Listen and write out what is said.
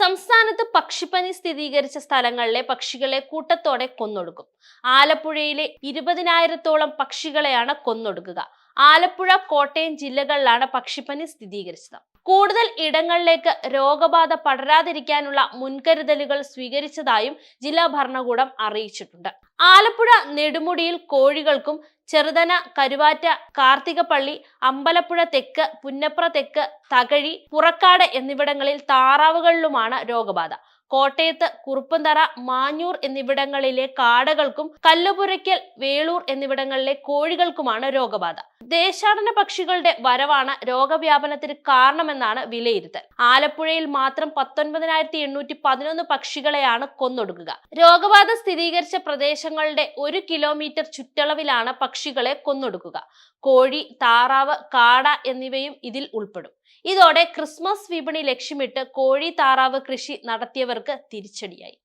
സംസ്ഥാനത്ത് പക്ഷിപ്പനി സ്ഥിരീകരിച്ച സ്ഥലങ്ങളിലെ പക്ഷികളെ കൂട്ടത്തോടെ കൊന്നൊടുക്കും. ആലപ്പുഴയിലെ ഇരുപതിനായിരത്തോളം പക്ഷികളെയാണ് കൊന്നൊടുക്കുക. ആലപ്പുഴ കോട്ടയം ജില്ലകളിലാണ് പക്ഷിപ്പനി സ്ഥിരീകരിച്ചത്. കൂടുതൽ ഇടങ്ങളിലേക്ക് രോഗബാധ പടരാതിരിക്കാനുള്ള മുൻകരുതലുകൾ സ്വീകരിച്ചതായും ജില്ലാ ഭരണകൂടം അറിയിച്ചിട്ടുണ്ട്. ആലപ്പുഴ നെടുമുടിയിൽ കോഴികൾക്കും ചെറുതന കരുവാറ്റ കാർത്തികപ്പള്ളി അമ്പലപ്പുഴ തെക്ക് പുന്നപ്ര തെക്ക് തകഴി പുറക്കാട് എന്നിവിടങ്ങളിൽ താറാവുകളിലുമാണ് രോഗബാധ. കോട്ടയത്ത് കുറുപ്പന്തറ മാഞ്ഞൂർ എന്നിവിടങ്ങളിലെ കാടകൾക്കും കല്ലുപുരയ്ക്കൽ വേളൂർ എന്നിവിടങ്ങളിലെ കോഴികൾക്കുമാണ് രോഗബാധ. ദേശാടന പക്ഷികളുടെ വരവാണ് രോഗവ്യാപനത്തിന് കാരണമെന്നാണ് വിലയിരുത്തൽ. ആലപ്പുഴയിൽ മാത്രം പത്തൊൻപതിനായിരത്തി എണ്ണൂറ്റി പതിനൊന്ന് പക്ഷികളെയാണ് കൊന്നൊടുക്കുക. രോഗബാധ സ്ഥിരീകരിച്ച പ്രദേശങ്ങളുടെ ഒരു കിലോമീറ്റർ ചുറ്റളവിലാണ് പക്ഷികളെ കൊന്നൊടുക്കുക. കോഴി താറാവ് കാട എന്നിവയും ഇതിൽ ഉൾപ്പെടും. ഇതോടെ ക്രിസ്മസ് വിപണി ലക്ഷ്യമിട്ട് കോഴി താറാവ് കൃഷി നടത്തിയവർക്ക് തിരിച്ചടിയായി.